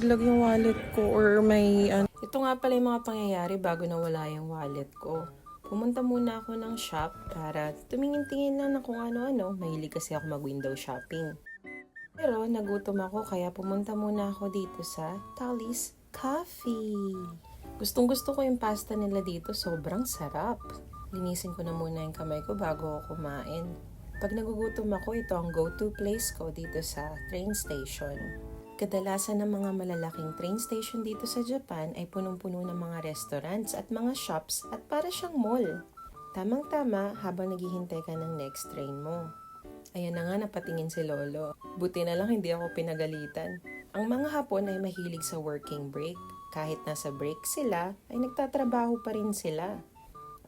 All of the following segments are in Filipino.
Lag yung wallet ko or may ano. Ito nga pala yung mga pangyayari bago nawala yung wallet ko. Pumunta muna ako ng shop para tumingin-tingin lang ng kung ano-ano. Mahilig kasi ako mag-window shopping. Pero nagutom ako kaya pumunta muna ako dito sa Tally's Coffee. Gustong gusto ko yung pasta nila dito, sobrang sarap. Linisin ko na muna yung kamay ko bago ako kumain. Pag nagugutom ako, ito ang go-to place ko dito sa train station. Kadalasan ng mga malalaking train station dito sa Japan ay punong-puno ng mga restaurants at mga shops at para siyang mall. Tamang-tama habang naghihintay ka ng next train mo. Ayan na nga napatingin si Lolo. Buti na lang hindi ako pinagalitan. Ang mga Hapon ay mahilig sa working break. Kahit nasa break sila, ay nagtatrabaho pa rin sila.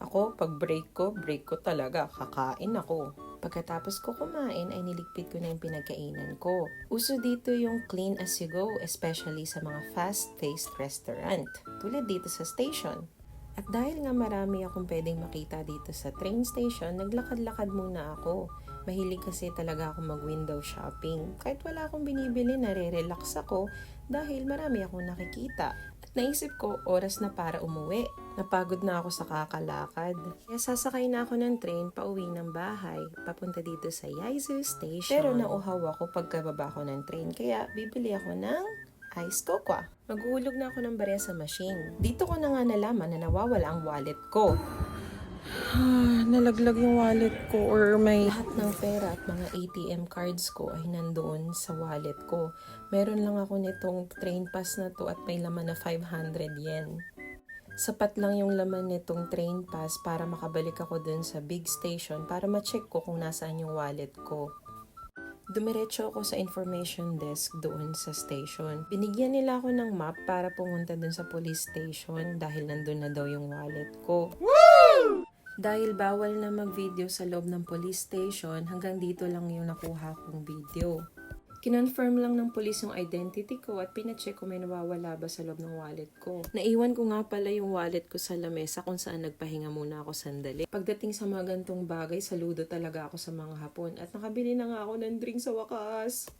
Ako, pag break ko, break ko talaga. Kakain ako. Pagkatapos ko kumain, ay niligpit ko na yung pinagkainan ko. Uso dito yung clean as you go, especially sa mga fast-paced restaurant. Tulad dito sa station. At dahil nga marami akong pwedeng makita dito sa train station, naglakad-lakad muna ako. Mahilig kasi talaga ako mag-window shopping. Kahit wala akong binibili, nare-relax ako dahil marami akong nakikita. Naisip ko, oras na para umuwi. Napagod na ako sa kakalakad. Kaya sasakay na ako ng train pauwi ng bahay, papunta dito sa Yaizu Station. Pero nauhaw ako pagkababa ko ng train, kaya bibili ako ng ice cocoa. Maghuhulog na ako ng barya sa machine. Dito ko na nga nalaman na nawawala ang wallet ko. Nalaglag yung wallet ko or may... Lahat ng pera at mga ATM cards ko ay nandoon sa wallet ko. Meron lang ako nitong train pass na to at may laman na 500 yen. Sapat lang yung laman nitong train pass para makabalik ako dun sa big station para ma-check ko kung nasaan yung wallet ko. Dumiretso ako sa information desk doon sa station. Binigyan nila ako ng map para pumunta dun sa police station dahil nandun na daw yung wallet ko. Dahil bawal na mag-video sa loob ng police station, hanggang dito lang yung nakuha kong video. Kinonfirm lang ng police yung identity ko at pinacheck kung may nawawala ba sa loob ng wallet ko. Naiwan ko nga pala yung wallet ko sa lamesa kung saan nagpahinga muna ako sandali. Pagdating sa mga gantong bagay, saludo talaga ako sa mga hapon at nakabili na nga ako ng drink sa wakas.